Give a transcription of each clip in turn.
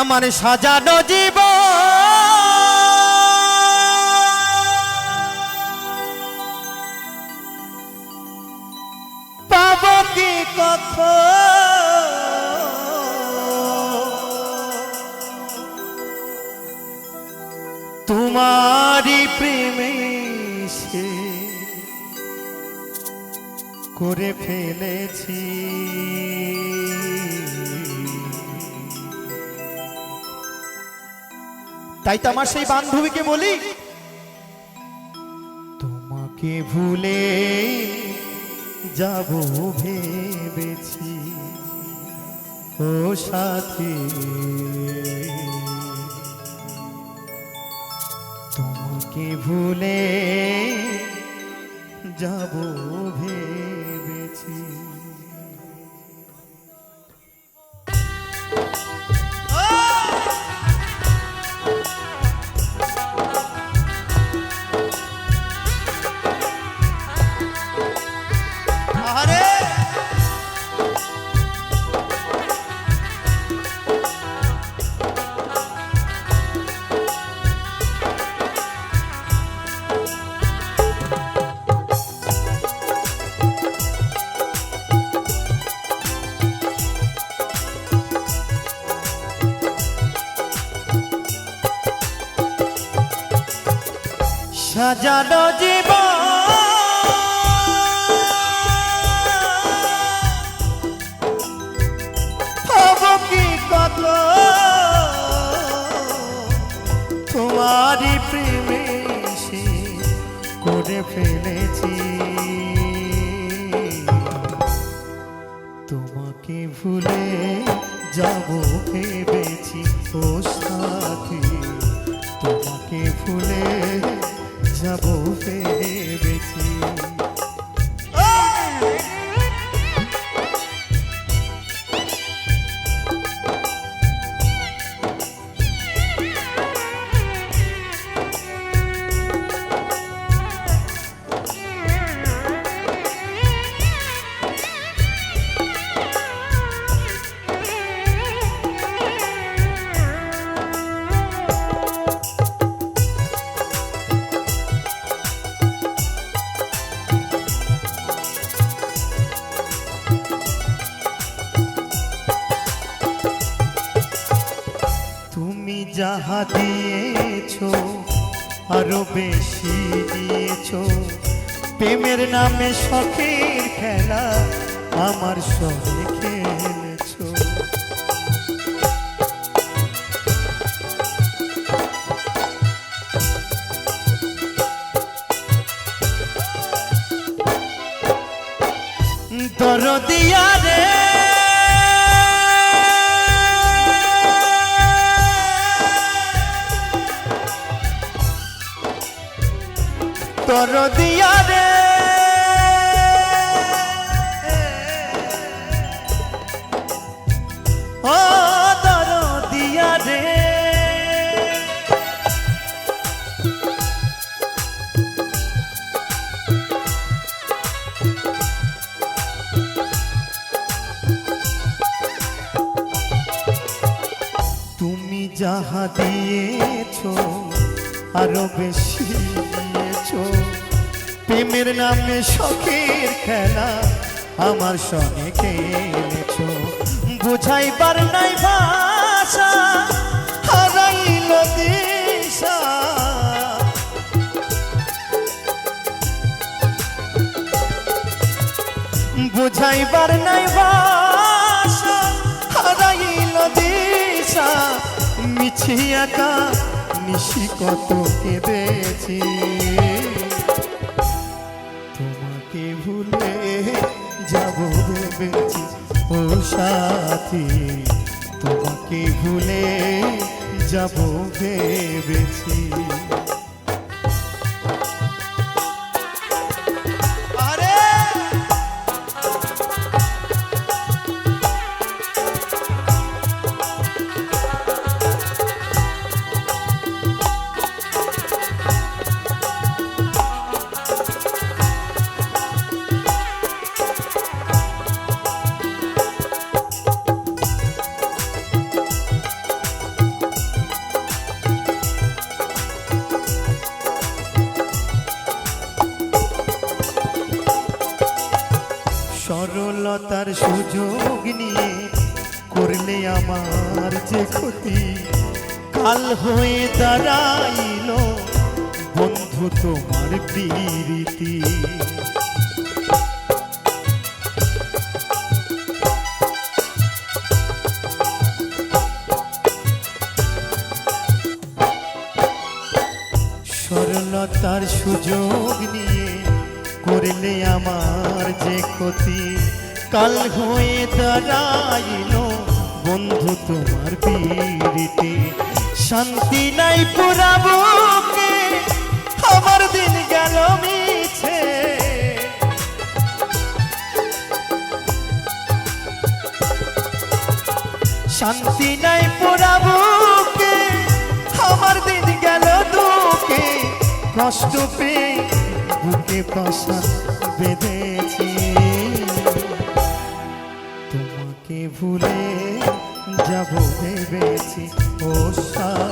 আমার সাজানো জীব পাব কি কখ তোমারি প্রেমে সে করে ফেলেছি। তাই তো আমার সেই বান্ধবীকে বলি। তোমাকে ভুলে যাব ভেবেছি। ও সাথী। তোমাকে ভুলে যাব ভেবেছি। সাজানো হব কি তোমারই প্রেমে সে ফেলেছি। তোমাকে ভুলে যাব ভেবেছি ও সাথী তোমাকে ভুলে যাব ভেবেছি। তুমি যাহা দিয়েছ আরও বেশি দিয়েছ। প্রেমের নামে শখের খেলা আমার সঙ্গে খেলেছ। দরদিয়া দরদিয়া রে। ও দরদিয়া রে। তুমি যাহা দিয়েছ আরও বেশি প্রেমের নামে শখের খেলা আমার সঙ্গে খেলেছ। বুঝাইবার নাই ভাষা, হারাইল দিশা বুঝাইবার নাই ভাষা, হারাইল দিশা মিছি একা নিশি কত কেঁদেছি। সাথী তোমাকে ভুলে যাব ভেবেছি। আমার যে ক্ষতি, কাল হয়ে দাঁড়াইল বন্ধু তোমার প্রীতি। সরলতার সুযোগ নিয়ে করলে আমার যে ক্ষতি, কাল হয়ে দাঁড়াইল বন্ধু তোমার পীড়িতে। শান্তি নাই পুরাবুকে আমার দিন গেল মিছে। শান্তি নাই পুরাবুকে আমার দিন গেল দুঃখে কষ্ট পেয়ে বুকে পাশা বেঁধেছি। তোমাকে ভুলে যাব ভেবেছি ও সাথী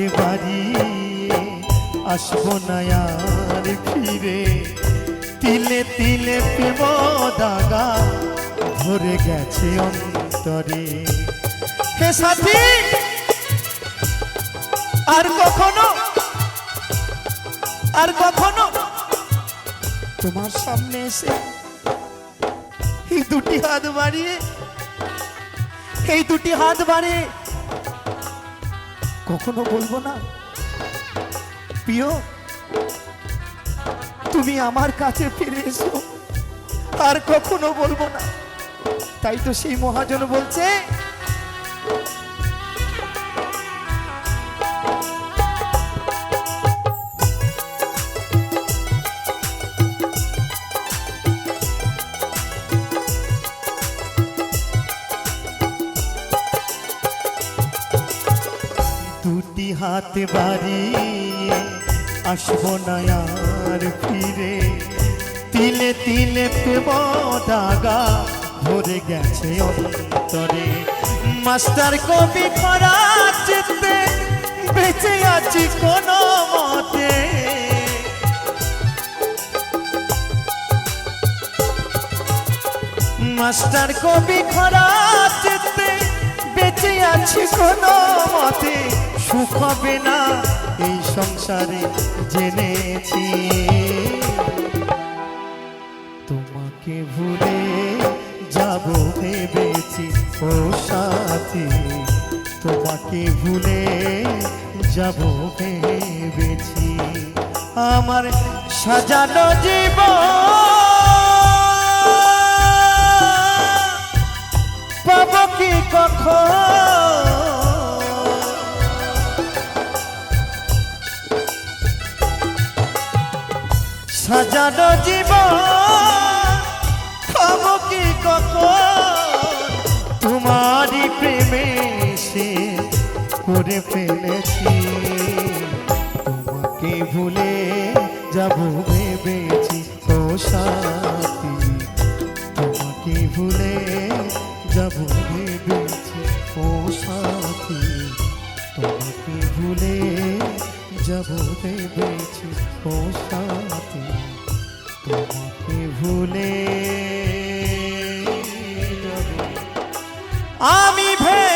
হাতে বাড়িয়ে আসব না ফিরে। তিলে তিলে প্রেম দাগা ধরে গেছে অন্তরে। হে সাথী, আর কখনো আর কখনো তোমার সামনে এসে এই দুটি হাত বাড়িয়ে, এই দুটি হাত বাড়িয়ে কখনো বলব না? প্রিয়, তুমি আমার কাছে ফিরে এসো। আর কখনো বলব না। তাই তো সেই মহাজন বলছে দুটি হাত বাড়িয়ে আসব না আর ফিরে। তিলে তিলে প্রেম দাগা, ভরে গেছে অন্তরে। মাস্টার কবি খরা চিত্তে বেঁচে আছি কোনো মতে। মাস্টার কবি খরা চিত্তে বেঁচে আছি কোনো মতে। সুখ হবে না এই সংসারে জেনেছি। তোমাকে ভুলে যাব ভেবেছি, ও সাথী, তোমাকে ভুলে যাব ভেবেছি। আমার সাজানো জীবন পাব কি কখন? সাজানো জীবন পাব কি কখন? তোমারই প্রেমে সে করে ফেলেছি। তোমাকে ভুলে যাব ভেবেছি, ও সাথী। তোমাকে ভুলে যাব ভেবেছি, ও সাথী। তোমাকে ভুলে যাব ভেবেছি, ও সাথী। তোমাকে ভুলে আমি ভে